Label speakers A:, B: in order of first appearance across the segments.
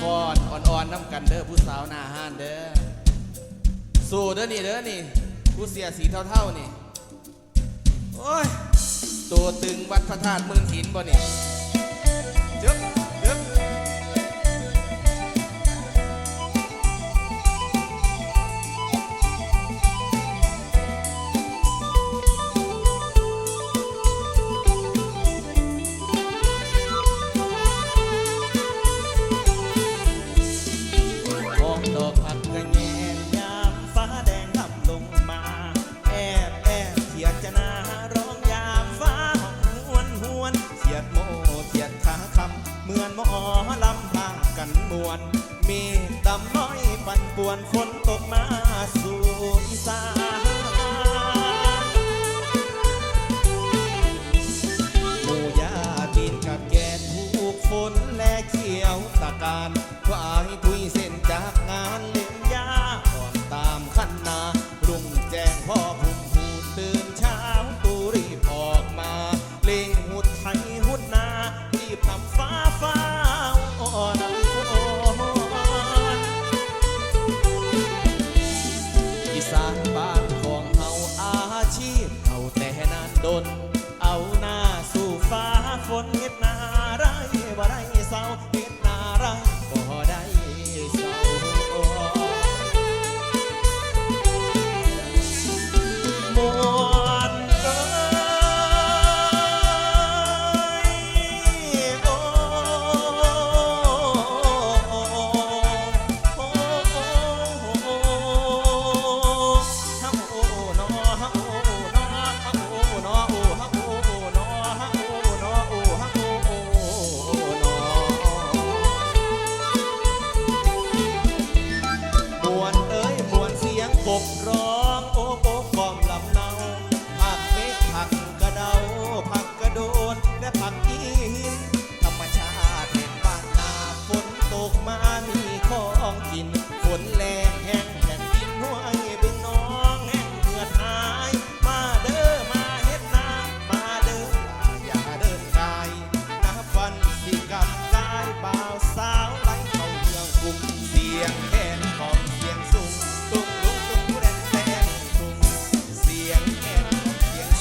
A: ฟอนอ่อนๆน้ำกันเด้อผู้สาวหน้าห้านเด้อสู้เด้อนี่เด้อนี่ ผู้เสียสีเท่าๆนี่ โอ้ย ตัวตึงวัดพระธาตุเมืองหินบ่เนี่
B: ย ดอกผักกระแามฟ้าแดงลำลงมา แอบแอบเขียดจะนาร้องยามฟ้าหวนวนเขียดโมเขียดขาคำเหมือนหมอลำพากันมวน มีดำน้อยปันป่วนฝนตกมาสู่อีสาน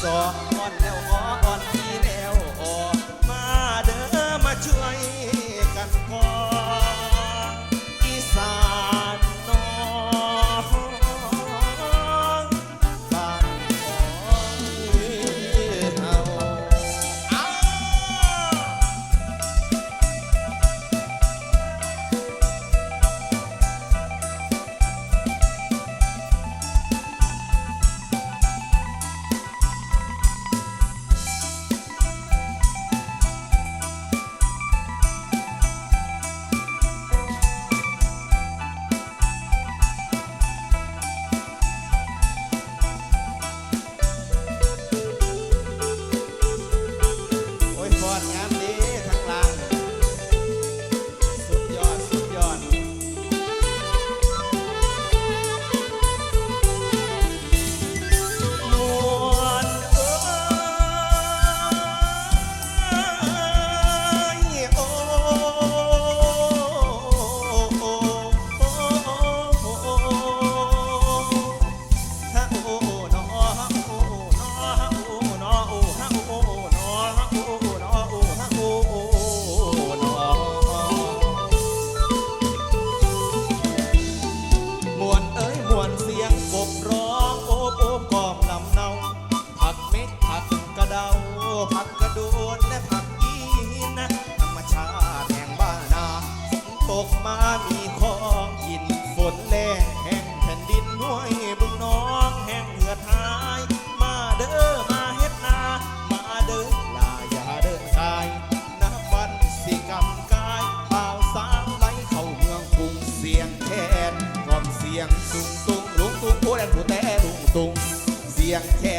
B: สอง มามีของกินฝนแรงแห่งแผ่นดินห้วยบึงน้องแห่งเหงือท้าย มาเด้อมาเฮ็ดนา มาเด้อลาอย่าเดินสายนับวันสิกรรมกายเปล่าสางไหลเข้าเมืองกรุงเสียงแคนกอมเสียงตุงตุงลุงตุงโอ้แดนผู้แต่ลุงตุงเสียงแคน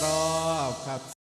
A: รอบครับ